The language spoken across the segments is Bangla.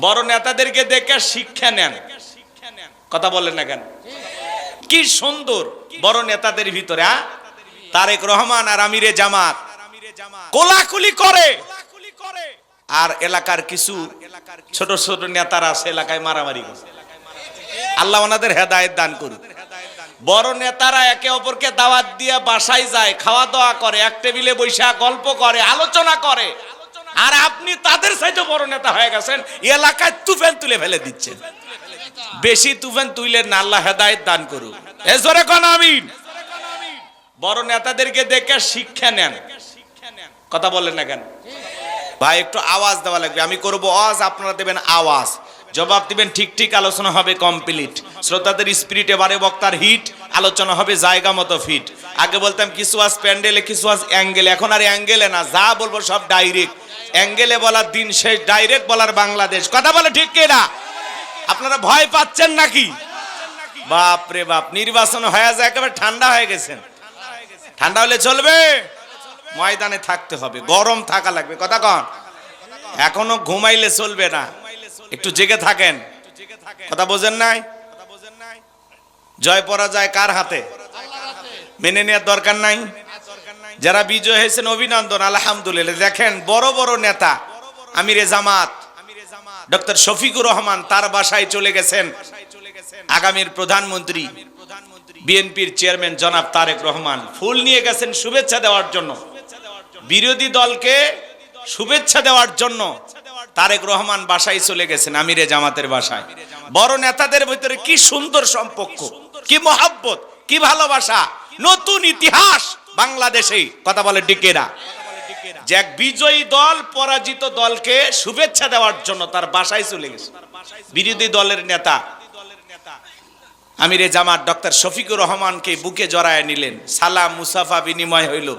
বড় নেতাদেরকে দেখে শিক্ষা নেন। কথা বলেন না কেন? কি সুন্দর বড় নেতাদের ভিতরে? তারেক রহমান আর আমিরে জামাত। কোলাকুলি করে। আর এলাকার কিছু ছোট ছোট নেতারা আছে, এলাকায় মারামারি করে। আল্লাহ ওনাদের হেদায়েত দান করুক। বড় নেতারা একে অপরকে দাওয়াত দিয়ে বাসায় যায় খাওয়া দাওয়া করে, এক টেবিলে বৈশা গল্প করে, আলোচনা করে। আর আপনি তাদের সাথে বড় নেতা হয়ে গেছেন এলাকায় তুফেন তুলে ফেলে দিচ্ছেন। বেশি তুফেন না আল্লাহ হেদায়েত দান করুক। এ জোরে কোন আমিন। বড় নেতাদেরকে দেখে শিক্ষা নেন। কথা বলেন না কেন? ভাই, একটু আওয়াজ দেওয়া লাগবে। আমি করব আওয়াজ, আপনারা দেবেন আওয়াজ। জবাব দিবেন, ঠিক ঠিক, আলোচনা হবে কমপ্লিট। শ্রোতাদের স্পিরিট এবারে বক্তার হিট। আলোচনা হবে জায়গা মতো ফিট আগে বলতাম কিছু আজ প্যান্ডেলে, কিছু আজ অ্যাঙ্গেলে। এখন আর অ্যাঙ্গেলে না, যা বলব সব ডাইরেক্ট অ্যাঙ্গেলে বলার দিন শেষ ডাইরেক্ট বলার বাংলাদেশ। কথা বলে ঠিক কিনা আপনারা ভয় পাচ্ছেন নাকি? বাপ রে বাপ, নির্বাচন হয়ে যায়, একেবারে ঠান্ডা হয়ে গেছেন। ঠান্ডা হলে চলবে? ময়দানে থাকতে হবে, গরম থাকা লাগবে। কথা কন। এখনও ঘুমাইলে চলবে না। একটু জেগে থাকেন। কথা বোঝেন নাই? জয় পরাজয় কার হাতে? মেনে নেওয়ার দরকার নাই। যারা বিজয় হয়েছেন অভিনন্দন, আলহামদুলিল্লাহ। দেখেন, বড় বড় নেতা আমিরে জামাত, ডক্টর শফিকুর রহমান তার বাসায় চলে গেছেন। আগামীর প্রধানমন্ত্রী, বিএনপির চেয়ারম্যান জনাব তারেক রহমান। ফুল নিয়ে গেছেন শুভেচ্ছা দেওয়ার জন্য। বিরোধী দলকে শুভেচ্ছা দেওয়ার জন্য তারেক রহমান বাসায় চলে গেছেন আমিরে জামাতের বাসায়। বড় নেতাদের ভিতরে কি সুন্দর সম্পর্ক। কি মহাব্বত, কি ভালোবাসা, নতুন ইতিহাস বাংলাদেশে কথা বলে ডিকেরা যে এক বিজয়ী দল, পরাজিত দলকে শুভেচ্ছা দেওয়ার জন্য তার বাসায় চলে গেছে। বিরোধী দলের নেতা, আমিরে জামাত ডক্টর শফিকুর রহমানকে বুকে জড়ায় নিলেন। সালাম, মুসাফা বিনিময় হইল।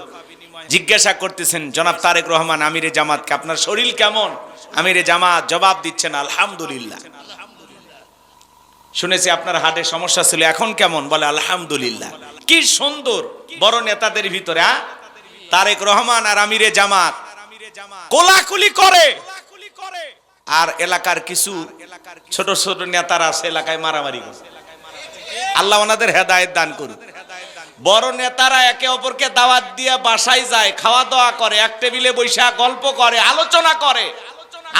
জিজ্ঞাসা করতেছেন, জনাব তারেক রহমান, আমিরে জামাতকে আপনার শরীর কেমন? আমিরে জামাত জবাব দিচ্ছেন, আলহামদুলিল্লাহ। শুনেছি আপনার হাটে সমস্যা ছিল, এখন কেমন? বলে, আলহামদুলিল্লাহ। কি সুন্দর, বড় নেতাদের ভিতরে? তারেক রহমান আর আমিরে জামাত। কোলাকুলি করে। আর এলাকার কিছু ছোট ছোট নেতারা আছে, এলাকায় মারামারি করে। আল্লাহ ওনাদের হেদায়েত দান করুক। বড় নেতারা একে অপরকে দাওয়াত দিয়ে বাসায় যায় খাওয়া দাওয়া করে, এক টেবিলে বৈশা গল্প করে, আলোচনা করে।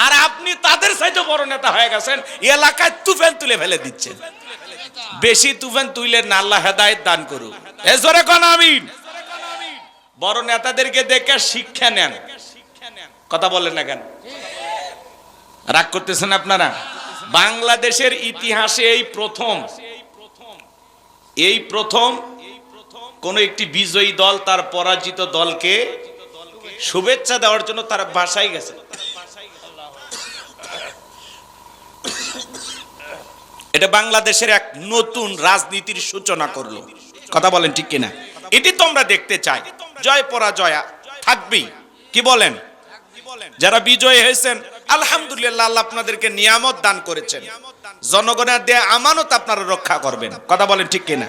আর আপনি তাদের সাথে বড় নেতা হয়ে গেছেন, এলাকায় তুফেন তুলে ফেলে দিচ্ছেন। বেশি তুফেন তুইলেন না আল্লাহ হেদায়েত দান করুক। এ জোরে কোন, আমিন। বড় নেতাদেরকে দেখে শিক্ষা নেন। কথা বলেন না কেন? রাগ করতেছেন আপনারা? বাংলাদেশের ইতিহাসে এই প্রথম এই প্রথম কোন একটি বিজয়ী দল তার পরাজিত দলকে শুভেচ্ছা দেওয়ার জন্য তার বাসায় গেছে। এটা বাংলাদেশের এক নতুন রাজনীতির সূচনা করল। কথা বলেন ঠিক কিনা? এটি তোমরা দেখতে চাই। জয় পরাজয় থাকবেই। কি বলেন? যারা বিজয়ী হয়েছেন, আলহামদুলিল্লাহ আল্লাহ আপনাদেরকে নিয়ামত দান করেছেন। জনগণের দেয়া আমানত আপনারা রক্ষা করবেন। কথা বলেন ঠিক কিনা?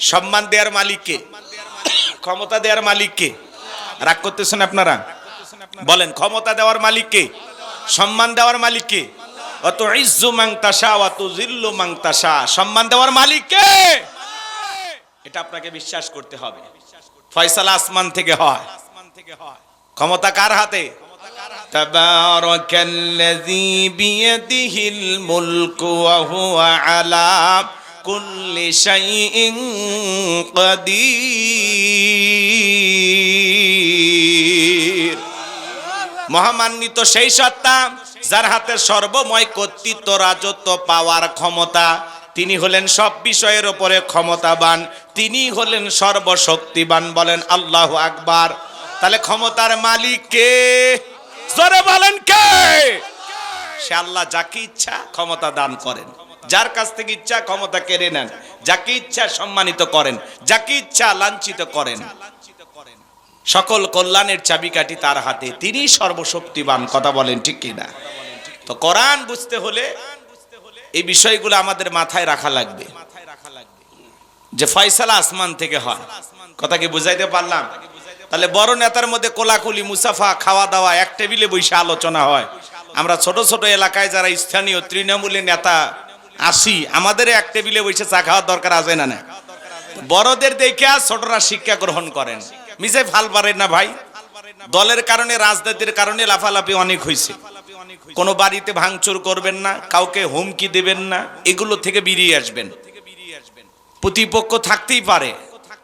সম্মান দেওয়ার মালিককে, ক্ষমতা দেওয়ার মালিককে। রাগ করতেছেন আপনারা? বলেন, ক্ষমতা দেওয়ার মালিককে, সম্মান দেওয়ার মালিককে। অত ইজ্জু মাংতাসা অত জিল্লু মাংতাসা সম্মান দেওয়ার মালিককে এটা আপনাকে বিশ্বাস করতে হবে ফয়সালা আসমান থেকে হয় ক্ষমতা কার হাতে تبارك الذي بيده الملك وهو على كل شيء قدير মহামান্বিত সেই সত্তা যার হাতে সর্বময় কর্তৃত্ব রাজত্ব পাওয়ার ক্ষমতা, তিনি হলেন সব বিষয়ের ওপরে ক্ষমতাবান, তিনি হলেন সর্বশক্তিবান বলেন আল্লাহ আকবার। তাহলে ক্ষমতার মালিক কে? জোরে বলেন কে? সে আল্লাহ যাকে ইচ্ছা ক্ষমতা দান করেন। যার কাছ থেকে ইচ্ছা ক্ষমতা কেড়ে নেন, যাকে ইচ্ছা সম্মানিত করেন, যাকে ইচ্ছা লাঞ্ছিত করেন। সকল কল্যাণের চাবিকাঠি তার হাতে। তিনি সর্বশক্তিবান, কথা বলেন ঠিক কিনা? তো কোরআন বুঝতে হলে এই বিষয়গুলো আমাদের মাথায় রাখা লাগবে। যে ফয়সালা আসমান থেকে হয়। কথা কি বুঝাইতে পারলাম? তাহলে বড় নেতার মধ্যে কোলাকুলি, মুসাফা খাওয়া দাওয়া এক টেবিলে বসে আলোচনা হয়। আমরা ছোট ছোট এলাকায় যারা স্থানীয় তৃণমূলের নেতা আসি, আমাদের এক টেবিলে বসে চা খাওয়ার দরকার আছে না না বড়দের দেখে ছোটরা শিক্ষা গ্রহণ করেন। মিশে ফাল পারেন না ভাই। দলের কারণে, রাজনীতির কারণে লাফালাফি অনেক হয়েছে। কোনো বাড়িতে ভাঙচুর করবেন না, কাউকে হুমকি দেবেন না, এগুলো থেকে বেরিয়ে আসবেন। প্রতিপক্ষ থাকতেই পারে,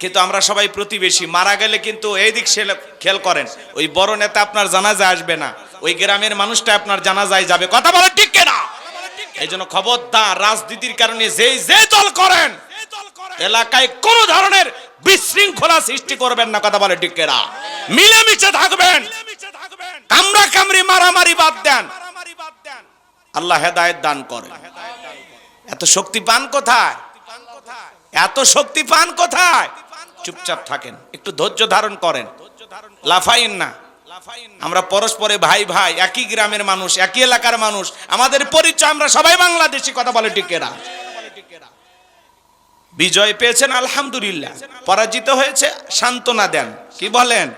কিন্তু আমরা সবাই প্রতিবেশী। মারা গেলে কিন্তু এই দিক খেয়াল করেন, ওই বড় নেতা আপনার জানাজা আসবে না, ওই গ্রামের মানুষটা আপনার জানাজায় যাবে। কথা বলে ঠিক না এই জন্য খবরদার রাজনীতির কারণে যেই যে দল করেন, এলাকায় কোন ধরনের বিশৃঙ্খলা সৃষ্টি করবেন না, কথা বলে না মিলেমিশে থাকবেন। কামরা কামড়ি, মারামারি বাদ দেন। আল্লাহ হেদায়েত দান করে এত শক্তি পান কোথায়? এত শক্তি পান কোথায়? চুপচাপ থাকেন, একটু ধৈর্য ধারণ করেন। লাফাইন না। আমরা পরস্পরে ভাই ভাই, একই গ্রামের মানুষ, একই এলাকার মানুষ, আমাদের পরিচয় আমরা সবাই বাংলাদেশি, কথা বলে টিকেরা বিজয় পেয়েছেন, আলহামদুলিল্লাহ। পরাজিত হয়েছে, সান্ত্বনা দেন। কি বলেন?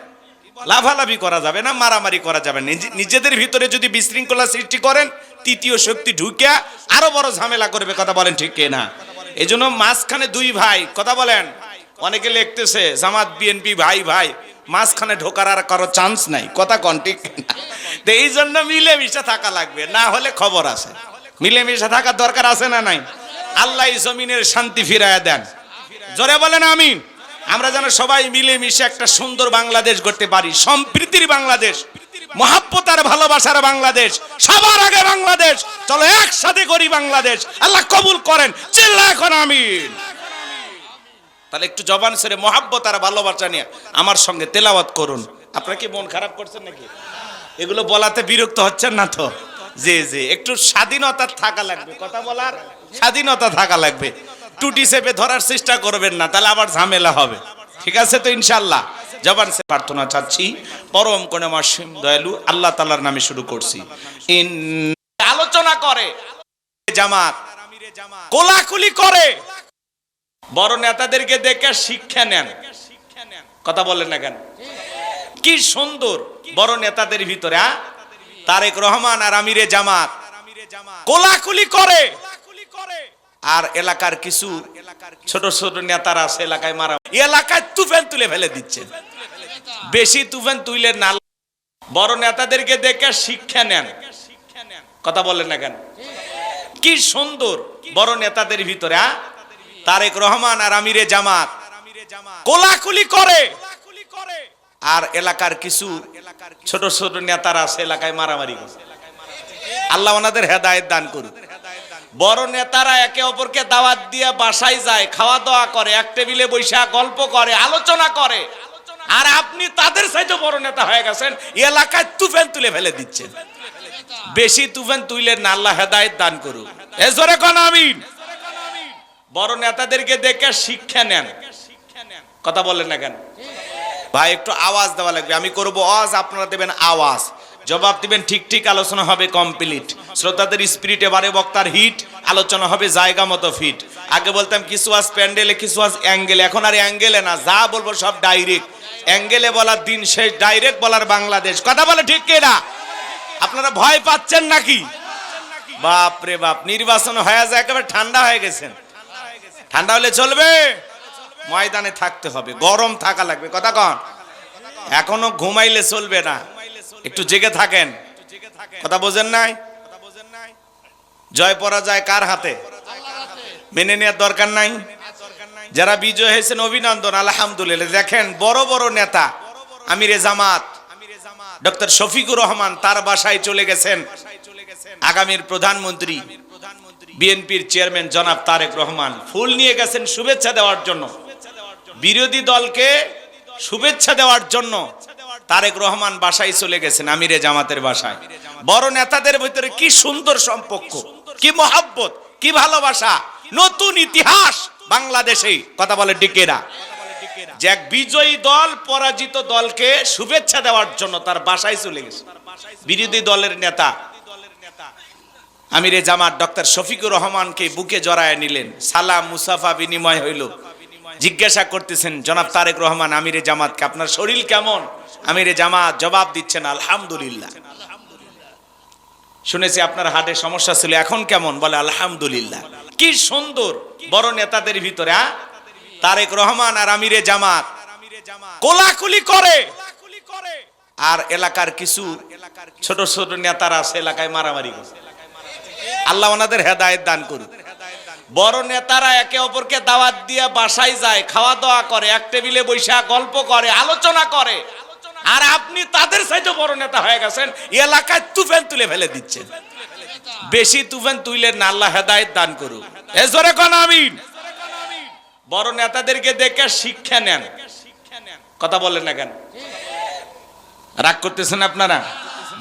লাভালাভি করা যাবে না, মারামারি করা যাবে। নিজেদের ভিতরে যদি বিশৃঙ্খলা সৃষ্টি করেন, তৃতীয় শক্তি ঢুকে আরও বড় ঝামেলা করবে, কথা বলেন ঠিক না? এই জন্য মাঝখানে দুই ভাই, কথা বলেন। অনেকে লিখতেছে, জামাত, বিএনপি, ভাই ভাই, মাঝখানে ঢোকার আর কারও চান্স নাই। কথা কন ঠিক তো এই জন্য মিলেমিশে থাকা লাগবে, না হলে খবর আছে। মিলেমিশে থাকার দরকার আছে না নাই? আল্লাহ জমিনের শান্তি ফিরায় দেন। জোরে বলেন আমিন। আমরা যেন সবাই মিলেমিশে একটা সুন্দর বাংলাদেশ গড়তে পারি। সম্প্রীতির বাংলাদেশ মহাব্বতার ভালোবাসার বাংলাদেশ, সবার আগে বাংলাদেশ, চলো একসাথে করি বাংলাদেশ। আল্লাহ কবুল করেন। চিল্লা এখন আমিন। তাহলে একটু জবান সেরে মহাব্বত আর ভালোবাসা নিয়ে আমার সঙ্গে তেলাওয়াত করুন। আপনারা কি মন খারাপ করছেন নাকি? এগুলো বলাতে বিরক্ত হচ্ছেন না তো? জি জি, একটু স্বাধীনতা থাকা লাগবে। কথা বলার স্বাধীনতা থাকা লাগবে। টুটি চেপে ধরার চেষ্টা করবেন না, তাহলে আবার ঝামেলা হবে। ঠিক আছে তো ইনশাল্লাহ জবান সে প্রার্থনা চাচ্ছি। পরম কোনে মাসিম দয়ালু, আল্লাহ তালার নামে শুরু করছি। আলোচনা করে। জামাত। কোলাকুলি করে। বড় নেতাদেরকে দেখে শিক্ষা নেন। কথা বলেন না কেন? কি সুন্দর বড় নেতাদের ভিতরে? তারেক রহমান আর আমিরে জামাত। কোলাকুলি করে। আর এলাকার কিছু ছোট ছোট নেতারা আছে এলাকায় মারা এলাকায় তুফান তুলে ফেলে দিচ্ছে। বেশি তুফান তুইলে না বড় নেতাদেরকে দেখে শিক্ষা নেন। কথা বলেন না কেন? কি সুন্দর বড় নেতাদের ভিতরে? তারেক রহমান আর আমিরে জামাত। কোলাকুলি করে। আর এলাকার কিছু ছোট ছোট নেতারা আছে, এলাকায় মারামারি করে আল্লাহ ওনাদের হেদায়েত দান করুন বড় নেতারা একে অপরকে দাওয়াত দিয়ে বাসায় যায় খাওয়া দাওয়া করে, এক টেবিলে বৈশা গল্প করে, আলোচনা করে। আর আপনি তাদের সাথে বড় নেতা হয়ে গেছেন এলাকায় তুফান তুলে ফেলে দিচ্ছেন। বেশি তুফান তুইলেন না, আল্লাহ হেদায়েত দান করুন এ জোরে কোন, আমিন। বড় নেতাদেরকে দেখে শিক্ষা নেন। কথা বলেন না কেন? ভাই, একটু আওয়াজ দেওয়া লাগবে। আমি করব আওয়াজ, আপনারা দেবেন আওয়াজ। জবাব দিবেন, ঠিক ঠিক আলোচনা হবে কমপ্লিট শ্রোতাদের স্পিরিট এবারে বক্তার হিট আলোচনা হবে জায়গা মতো ফিট আগে বলতাম, কিছু আজ প্যান্ডেলে, কিছু আজ অ্যাঙ্গেলে এখন আর অ্যাঙ্গেলে না, যা বলব সব ডাইরেক্ট অ্যাঙ্গেলে বলার দিন শেষ ডাইরেক্ট বলার বাংলাদেশ। কথা বলে ঠিক কেনা আপনারা ভয় পাচ্ছেন নাকি? বাপ রে বাপ, নির্বাচন হয়ে যায়, একেবারে ঠান্ডা হয়ে গেছেন। ঠান্ডা হলে চলবে? ময়দানে থাকতে হবে, গরম থাকা লাগবে, কথা কন। এখনও ঘুমাইলে চলবে না, একটু জেগে থাকেন। কথা বোঝেন নাই? জয় পরাজয় কার হাতে? মেনে নেওয়ার দরকার নাই? যারা বিজয় হয়েছেন, অভিনন্দন, আলহামদুলিল্লাহ। দেখেন, বড় বড় নেতা, আমিরে জামাত, ডক্টর শফিকুর রহমান, তার বাসায় চলে গেছেন। আগামীর প্রধানমন্ত্রী, বিএনপির চেয়ারম্যান জনাব তারেক রহমান। ফুল নিয়ে গেছেন শুভেচ্ছা দেওয়ার জন্য। বিরোধী দলকে শুভেচ্ছা দেওয়ার জন্য তারেক রহমান বাসায় চলে গেছেন আমিরে জামাতের বাসায়। বড় নেতাদের ভিতরে কি সুন্দর সম্পর্ক, কি মহাব্বত, কি ভালোবাসা, নতুন ইতিহাস বাংলাদেশে কথা বলে ডিকেরা। যে এক বিজয়ী দল, পরাজিত দলকে শুভেচ্ছা দেওয়ার জন্য তার বাসায় চলে গেছে। বিরোধী দলের নেতা আমিরে জামাত ডক্টর শফিকুর রহমানকে বুকে জড়ায় নিলেন। সালাম মুসাফা বিনিময় হইল। জিজ্ঞাসা করতেছেন, জনাব তারেক রহমান, আমিরে জামাতকে আপনার শরীর কেমন? আমিরে জামাত জবাব দিচ্ছেন, আলহামদুলিল্লাহ। শুনেছি আপনার হার্টে সমস্যা ছিল, এখন কেমন? বলে, আলহামদুলিল্লাহ। কি সুন্দর, বড় নেতাদের ভিতরে তারেক রহমান আর আমিরে জামাত। কোলাকুলি করে। আর এলাকার কিছু ছোট ছোট নেতারা আছে, এলাকায় মারামারি করে। আল্লাহ ওনাদের হেদায়েত দান করুক। বড় নেতারা একে অপরকে দাওয়াত দিয়ে বাসায় যায় খাওয়া দাওয়া করে, এক টেবিলে বৈশা গল্প করে, আলোচনা করে। আর আপনি তাদের সাথে বড় নেতা হয়ে গেছেন এলাকায় তুফেন তুলে ফেলে দিচ্ছেন। বেশি তুফেন তুইলে না আল্লাহ হেদায়েত দান করুক। এ জোরে কোন আমিন? বড় নেতাদেরকে দেখে শিক্ষা নেন। কথা বলেন না কেন? রাগ করতেছেন আপনারা?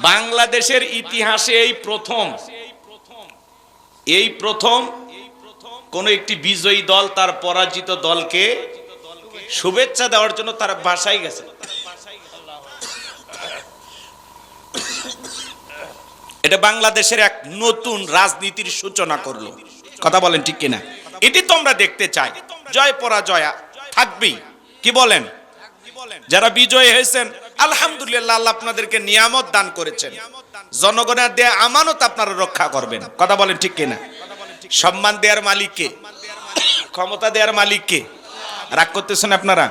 বাংলাদেশের ইতিহাসে এই প্রথম এই প্রথম কোন একটি বিজয়ী দল তার পরাজিত দলকে শুভেচ্ছা দেওয়ার জন্য তার বাসায় গেছে। এটা বাংলাদেশের এক নতুন রাজনীতির সূচনা করল। কথা বলেন ঠিক কিনা? এটি তো আমরা দেখতে চাই। জয় পরাজয়া। থাকবেই। কি বলেন? যারা বিজয়ী হয়েছেন, আলহামদুলিল্লাহ আল্লাহ আপনাদেরকে নিয়ামত দান করেছেন। জনগণের দেয়া আমানত আপনারা রক্ষা করবেন। কথা বলেন ঠিক কিনা? সম্মান দেওয়ার মালিককে ক্ষমতা দেওয়ার মালিককে রাগ করতেছেন আপনারা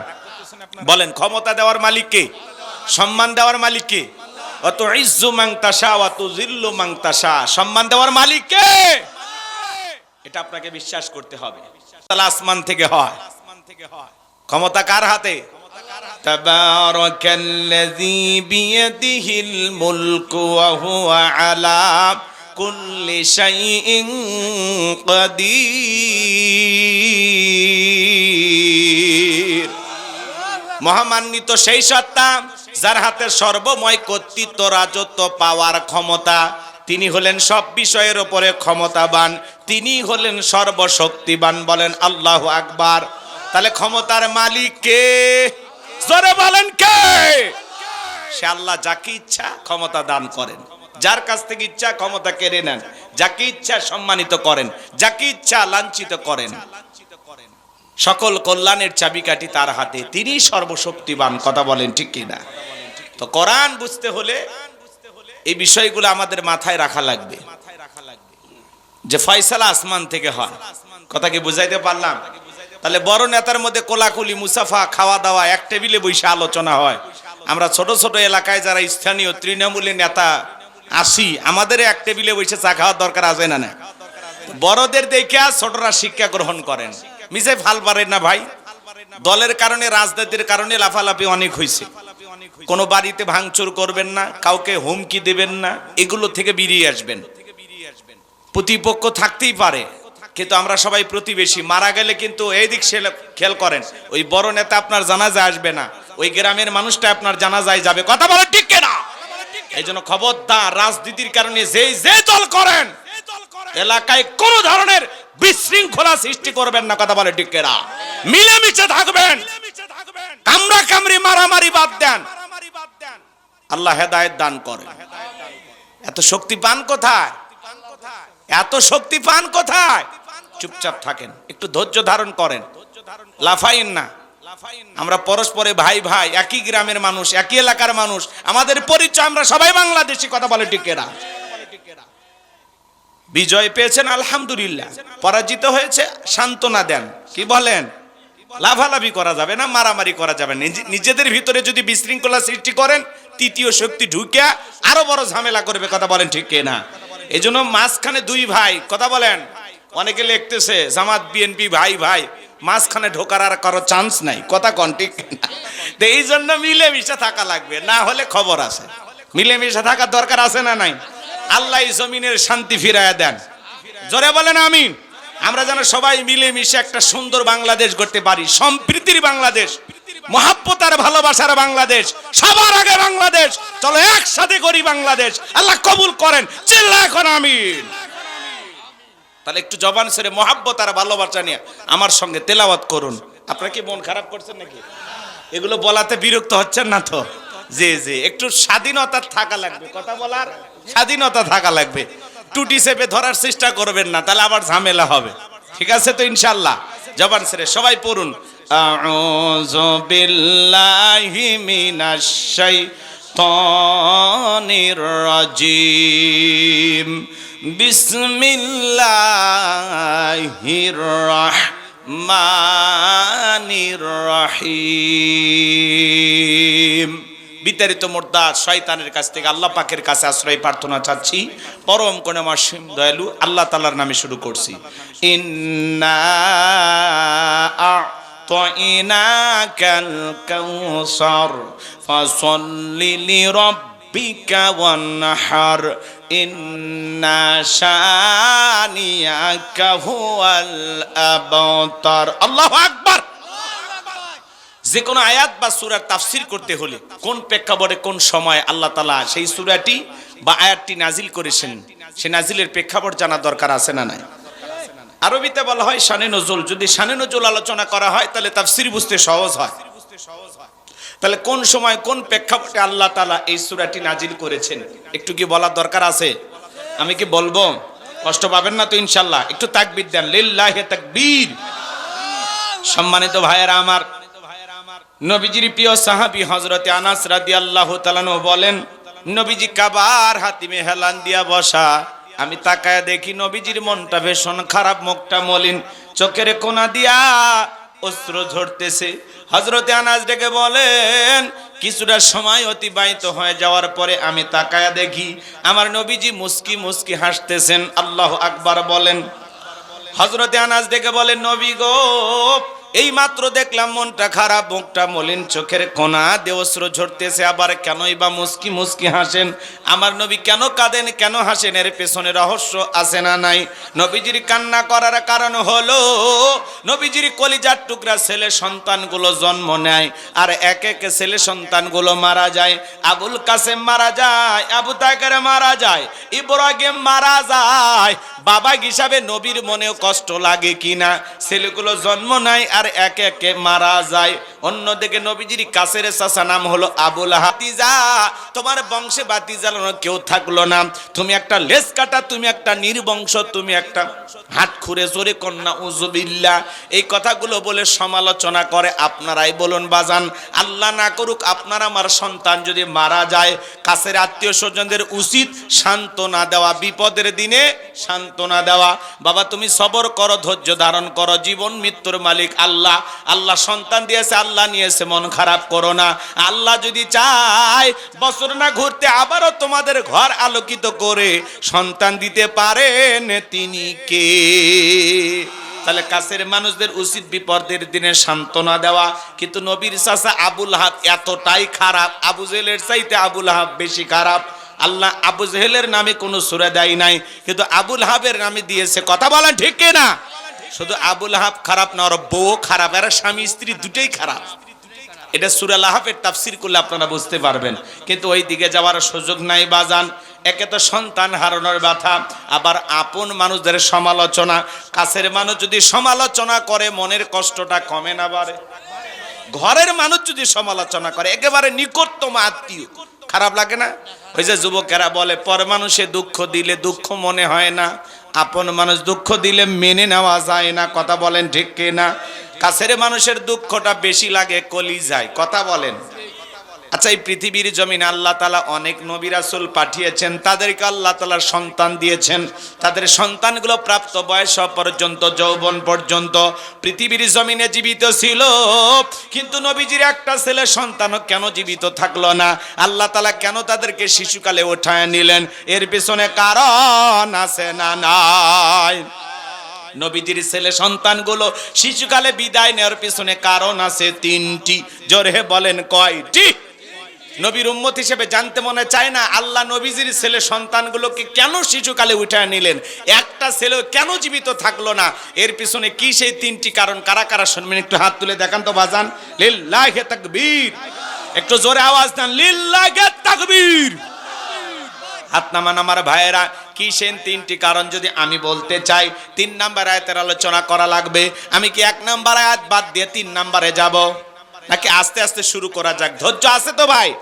বলেন ক্ষমতা দেওয়ার মালিককে সম্মান দেওয়ার মালিককে অত ইজ্জু মাংতাসা অত জিল্লু মাংতাসা সম্মান দেওয়ার মালিককে এটা আপনাকে বিশ্বাস করতে হবে তাহলে আসমান থেকে হয় ক্ষমতা কার হাতে تبارك الذي بيده الملك وهو على কুল্লি শাইইন কদি মহামান্বিত সেই সত্তা যার হাতে সর্বময় কর্তৃত্ব, রাজত্ব, পাওয়ার ক্ষমতা। তিনি হলেন সব বিষয়ের ওপরে ক্ষমতাবান। তিনি হলেন সর্বশক্তিবান বলেন আল্লাহ আকবার। তাহলে ক্ষমতার মালিক কে? জোরে বলেন কে? সে আল্লাহ যাকে ইচ্ছা ক্ষমতা দান করেন। যার কাছ থেকে ইচ্ছা, ক্ষমতা কেড়ে নেন। যাকে ইচ্ছা, সম্মানিত করেন। যাকে ইচ্ছা, লাঞ্ছিত করেন। সকল কল্যাণের চাবিকাঠি তার হাতে। তিনি সর্বশক্তিবান, কথা বলেন ঠিক কিনা তো কোরআন বুঝতে হলে এই বিষয়গুলো আমাদের মাথায় রাখা লাগবে। যে ফয়সালা আসমান থেকে হয়। কথা কি বুঝাইতে পারলাম? তাহলে বড় নেতার মধ্যে কোলাকুলি, মুসাফা খাওয়া দাওয়া এক টেবিলে বসে আলোচনা হয়। আমরা ছোট ছোট এলাকায় যারা স্থানীয় তৃণমূলী নেতা আসি, আমাদের এক টেবিলে বসে চা খাওয়ার দরকার আছে না না বড়দের দেখে ছোটরা শিক্ষা গ্রহণ করেন। মিশে ফাল পারেন না ভাই? দলের কারণে, রাজনীতির কারণে লাফালাফি অনেক হয়েছে কোনো বাড়িতে ভাঙচুর করবেন না, কাউকে হুমকি দেবেন না, এগুলো থেকে বেরিয়ে আসবেন। প্রতিপক্ষ থাকতেই পারে, কিন্তু আমরা সবাই প্রতিবেশী। মারা গেলে কিন্তু এই দিক সে খেয়াল করেন, ওই বড় নেতা আপনার জানাজায় আসবে না, ওই গ্রামের মানুষটা আপনার জানাজায় যাবে। কথা বলে ঠিক না এই জন্য খবরদার রাজনীতির কারণে যেই যে দল করেন, এলাকায় কোন ধরনের বিশৃঙ্খলা সৃষ্টি করবেন না, কথা বলে না মিলেমিশে থাকবেন। কামড়া কামড়ি মারামারি বাদ দেন। আল্লাহ হেদায়েত দান করেন। এত শক্তি পান কোথায়? এত শক্তি পান কোথায়? চুপচাপ থাকেন, একটু ধৈর্য ধারণ করেন। লাফাইন না। আমরা পরস্পরে ভাই ভাই, একই গ্রামের মানুষ, একই এলাকার মানুষ, আমাদের পরিচয় আমরা সবাই বাংলাদেশি, কথা বলে টিকেরা বিজয় পেয়েছেন, আলহামদুলিল্লাহ। পরাজিত হয়েছে, সান্ত্বনা দেন। কি বলেন? লাভালাভি করা যাবে না, মারামারি করা যাবে নিজেদের ভিতরে যদি বিশৃঙ্খলা সৃষ্টি করেন, তৃতীয় শক্তি ঢুকে আরও বড় ঝামেলা করবে, কথা বলেন ঠিক না এই মাঝখানে দুই ভাই, কথা বলেন। অনেকে লিখতেছে, জামাত, বিএনপি, ভাই ভাই, মাঝখানে ঢোকার আর কারও চান্স নাই। কথা কন, ঠিক তো এই জন্য মিলেমিশে থাকা লাগবে, না হলে খবর আছে। মিলেমিশে থাকার দরকার আছে না নাই? আল্লাহ জমিনের শান্তি ফিরাইয়া দেন। জোরে বলেন আমিন। আমরা যেন সবাই মিলেমিশে একটা সুন্দর বাংলাদেশ গড়তে পারি, সম্প্রীতির বাংলাদেশ, মহাব্বত আর ভালোবাসার বাংলাদেশ, সবার আগে বাংলাদেশ, চলো একসাথে করি বাংলাদেশ। আল্লাহ কবুল করেন। চিল্লা এখন আমিন। তাহলে একটু জবান সেরে মহাব্বত আর ভালোবাসা নিয়ে আমার সঙ্গে তেলাওয়াত করুন। আপনার কি মন খারাপ করছেন নাকি? এগুলো বলাতে বিরক্ত হচ্ছেন না তো? জি জি। একটু স্বাধীনতা থাকা লাগবে। কথা বলার স্বাধীনতা থাকা লাগবে। টুটি চেপে ধরার চেষ্টা করবেন না, তাহলে আবার ঝামেলা হবে। ঠিক আছে তো ইনশাল্লাহ জবান সেরে সবাই পড়ুন। আউযু বিল্লাহি মিনাশ শাইতানির রাজিম। বিসমিল্লাহির রাহমানির রহিম বিতাড়িত মোর্দা শয়তানের কাছ থেকে আল্লাহ পাকের কাছে আশ্রয় প্রার্থনা চাচ্ছি। পরম কোন মাসিম দয়ালু আল্লাহ তালার নামে শুরু করছি। ইন্না আ'তাইনাকাল কাউসার, ফাসাল্লি লিরাব্বিকা ওয়ানহার, ইন্না শানিয়াকা হুয়াল আবতার। আল্লাহু আকবার! যে কোনো আয়াত বা সুরার তাফসির করতে হলে কোন প্রেক্ষাপটে কোন সময় আল্লাহ তালা সেই সুরাটি বা আয়াতটি নাজিল করেছেন, সে নাজিলের প্রেক্ষাপট জানা দরকার আছে না নাই? আরবিতে বলা হয় শানে নজুল। যদি শানে নজুল আলোচনা করা হয়, তাহলে তাফসির বুঝতে সহজ হয়। তাহলে কোন সময় কোন প্রেক্ষাপটে আল্লাহ তালা এই সুরাটি নাজিল করেছেন? একটু কি বলার দরকার আছে? আমি কি বলব? কষ্ট পাবেন না তো ইনশাল্লাহ একটু তাকবির দেন। লিল্লাহে তাকবীর। সম্মানিত ভাইয়েরা আমার, নবীজির প্রিয় সাহাবি হজরতে আনাস রাদি আল্লাহ বলেন, নবীজি কাবার হাতিমে হেলান দিয়া বসা। আমি তাকায় দেখি নবীজির মনটা ভীষণ খারাপ, মুখটা মলিন। চোখের কোনা দিয়া অস্ত্র ঝরতেছে। হজরতে আনাজ ডেকে বলেন, কিছুটা সময় অতিবাহিত হয়ে যাওয়ার পরে আমি তাকায়া দেখি আমার নবীজি মুস্কি মুস্কি হাসতেছেন, আল্লাহ আকবার বলেন। হজরতে আনাজ ডেকে বলেন, নবী গো এই মাত্র দেখলাম মনটা খারাপ, মুখটা মলিন, চোখের কোনা দেবস্র ঝরতেছে, আবার কেনই বা মুস্কি মুস্কি হাসেন? আমার নবী কেন কাঁদেন, কেন হাসেন? এর পেছনে রহস্য আছে না নাই? নবীজির কান্না করার কারণ হলো, নবীজির কলিজার টুকরা ছেলে সন্তানগুলো জন্ম নেয়, আর এক এক ছেলে সন্তানগুলো মারা যায়। আবুল কাসেম মারা যায়, আবু তাকের মারা যায়, ইব্রাহিম মারা যায়। বাবা হিসাবে নবীর মনেও কষ্ট লাগে কিনা? ছেলেগুলো জন্ম নেয়, আর একে একে মারা যায়। অন্যদিকে নবীজির কাছের চাচা নাম হলো আবুল হাতিজা। তোমার বংশে বাতি জ্বালানো কেউ থাকল না। তুমি একটা লেস কাটা, তুমি একটা নির্বংশ, তুমি একটা হাত খুঁড়ে জোরে কন্যা উজুবিল্লা এই কথাগুলো বলে সমালোচনা করে আপনারাই বলুন বাজান, আল্লাহ না করুক আপনার আমার সন্তান যদি মারা যায়, কাছের আত্মীয় স্বজনদের উচিত সান্ত্বনা দেওয়া, বিপদের দিনে সান্ত্বনা দেওয়া। বাবা, তুমি সবর করো, ধৈর্য ধারণ করো, জীবন মৃত্যুর মালিক আল্লাহ আল্লাহ। আল্লাহ সন্তান দিয়েছে, আল্লাহ নিয়েছে, মন খারাপ করো না। আল্লাহ যদি চায় বছর না ঘুরতে আবারও তোমাদের ঘর আলোকিত করে সন্তান দিতে পারেন তিনি কে? তাহলে কাছের মানুষদের উচিত বিপদের দিনে সান্ত্বনা দেওয়া। কিন্তু নবীর চাষা আবুল হাব এতটাই খারাপ। আবু জেলের চাইতে আবুল হাব বেশি খারাপ। আল্লাহ আবু জেহেলের নামে কোনো সুরে দেয় নাই, কিন্তু আবুল হাবের নামে দিয়েছে। কথা বলা ঠিক না শুধু আবুল হাব খারাপ না, ওর বউ খারাপ এরা স্বামী, স্ত্রী দুটোই খারাপ। এটা সুরা লাহাফের তাফসির করলে আপনারা বুঝতে পারবেন। কিন্তু ওই দিকে যাওয়ার সুযোগ নাই বাজান। একে তো সন্তান হারানোর ব্যথা, আবার আপন মানুষদের সমালোচনা। কাছের মানুষ যদি সমালোচনা করে, মনের কষ্টটা কমে না বাড়ে। ঘরের মানুষ যদি সমালোচনা করে, একেবারে নিকটতম আত্মীয়। খারাপ লাগে না? ওই যে যুবকেরা বলে পর মানুষে দুঃখ দিলে দুঃখ মনে হয় না। আপন মানুষ দুঃখ দিলে মেনে নেওয়া যায় না, কথা বলেন ঠিক না কাছের মানুষের দুঃখটা বেশি লাগে কলি যায় কথা বলেন। আচ্ছা এই পৃথিবীর জমিন আল্লাহ তালা অনেক নবী রাসূল পাঠিয়েছেন, তাদেরকে আল্লাহ তালার সন্তান দিয়েছেন। তাদের সন্তানগুলো প্রাপ্ত বয়স পর্যন্ত, যৌবন পর্যন্ত পৃথিবীর জমিনে জীবিত ছিল। কিন্তু নবীজির একটা ছেলে সন্তানও কেন জীবিত থাকল না? আল্লাহ তালা কেন তাদেরকে শিশুকালে ওঠায় নিলেন? এর পেছনে কারণ আছে না নাই? নবীজির ছেলে সন্তানগুলো শিশুকালে বিদায় নেওয়ার পিছনে কারণ আছে তিনটি। জোরে বলেন কয়টি? নবীর উম্মত হিসেবে জানতে মনে চায় না, আল্লাহ নবীজির ছেলে সন্তানগুলোকে কেন শিশুকালে উঠায় নিলেন? একটা ছেলে কেন জীবিত থাকল না? এর পিছনে কি সেই তিনটি কারণ? কারা কারা শুনবেন? একটু হাত তুলে দেখান তো বাজান। লিল্লাহে তাকবীর। একটু জোরে আওয়াজ দেন, লিল্লাহে তাকবীর। হাত নামান আমার ভাইয়েরা, কি সেন তিনটি কারণ যদি আমি বলতে চাই? তিন নাম্বার আয়াতের আলোচনা করা লাগবে। আমি কি এক নাম্বার আয়াত বাদ দিয়ে তিন নাম্বারে যাব? নাকি আস্তে আস্তে শুরু করা যাক? ধৈর্য আছে তো ভাই?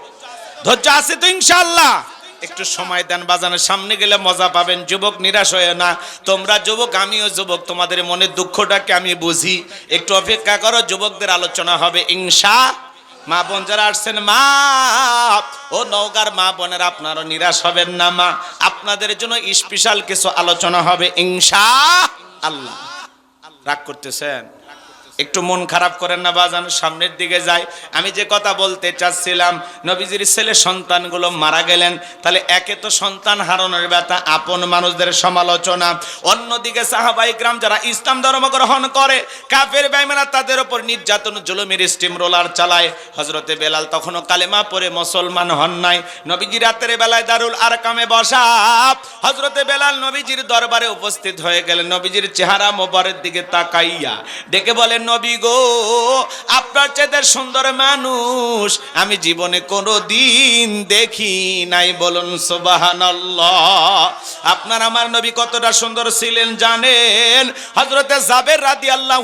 ধৈর্য আছে তো ইনশাল্লাহ একটু সময় দেন বাজানের সামনে গেলে মজা পাবেন। যুবক নিরাশ হয়ে না। তোমরা যুবক, আমিও যুবক। তোমাদের মনের দুঃখটাকে আমি বুঝি। একটু অপেক্ষা করো, যুবকদের আলোচনা হবে। ইনশা, মা বোন যারা আসছেন, মা, ও নওগার মা বোনের আপনারও নিরাশ হবেন না, মা। আপনাদের জন্য স্পেশাল কিছু আলোচনা হবে। ইনশা, আল্লাহ। রাগ করতেছেন? একটু মন খারাপ করেন না, বাজান, সামনের দিকে যায় আমি যে কথা বলতে চাচ্ছিলাম, নবীজির ছেলে সন্তানগুলো মারা গেলেন, তাহলে একে তো সন্তান হারানোর ব্যথা, আপন মানুষদের সমালোচনা। অন্যদিকে সাহাবাই গ্রাম যারা ইসলাম ধর্ম গ্রহণ করে, কাফের বেইমানা তাদের উপর নির্যাতন, জুলুমের স্টিম রোলার চালায়। হজরতে বেলাল তখনও কালেমা পরে মুসলমান হন নাই। নবীজি রাতের বেলায় দারুল আর কামে বসা। হজরতে বেলাল নবীজির দরবারে উপস্থিত হয়ে গেলেন, নবীজির চেহারা মোবারের দিকে তাকাইয়া। ডেকে বলেন নবী গো, আপনার চেয়ে সুন্দর মানুষ আমি জীবনে কোনো দিন দেখি নাই, বলুন সুবহানাল্লাহ। আপনার আমার নবী কতটা সুন্দর ছিলেন জানেন? হজরতে জাবের রাদি আল্লাহ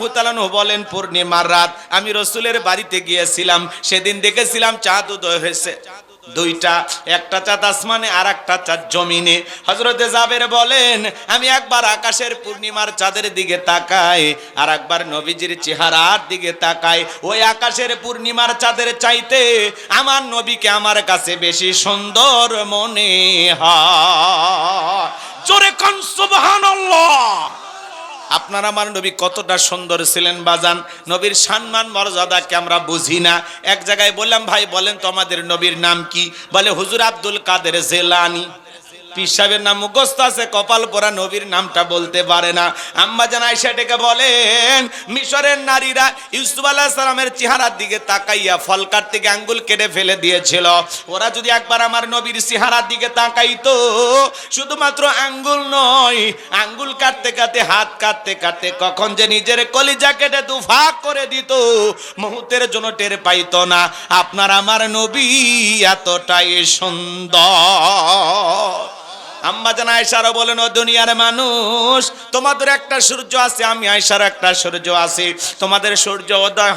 বলেন, পূর্ণিমার রাত আমি রসুলের বাড়িতে গিয়েছিলাম, সেদিন দেখেছিলাম চাঁদ উদয় হয়েছে। দুইটা, একটা চাঁদ আসমানে আর একটা চাঁদ জমিনে। হজরতে জাবের বলেন, আমি একবার আকাশের পূর্ণিমার চাঁদের দিকে তাকাই, আর একবার নবীজির চেহারার দিকে তাকাই। ওই আকাশের পূর্ণিমার চাঁদের চাইতে আমার নবীকে আমার কাছে বেশি সুন্দর মনে হয়। জোরে কন, সুবহানাল্লাহ! আপনার আমার নবী কতটা সুন্দর ছিলেন বাজান। নবীর সম্মান, মর্যাদাকে আমরা বুঝি না। এক জায়গায় বললাম, ভাই, বলেন তো আমাদের নবীর নাম কি? বলে, হুজুর আব্দুল কাদের জেলানি। পীর সাহেবের নাম মুখস্থ আছে, কপাল পরা নবীর নামটা বলতে পারে না। আম্মা জান আয়সা বলেন, মিশরের নারীরা ইউসুফ আলাহ সালামের চেহারার দিকে তাকাইয়া ফল কাটতে গিয়ে আঙ্গুল কেটে ফেলে দিয়েছিল। ওরা যদি একবার আমার নবীর চেহারার দিকে তাকাইতো, শুধুমাত্র আঙ্গুল নয়, আঙ্গুল কাটতে কাটতে, হাত কাটতে কাটতে কখন যে নিজের কলিজা কেটে দুফাক করে দিত, মুহূর্তের জন্য টের পাইতো না। আপনার আমার নবী এতটাই সুন্দর। আম্মা জান আয়সারও বলেন, ও দুনিয়ার মানুষ, তোমাদের একটা সূর্য আছে, আমি আয়সার একটা সূর্য আছে। তোমাদের সূর্য উদয়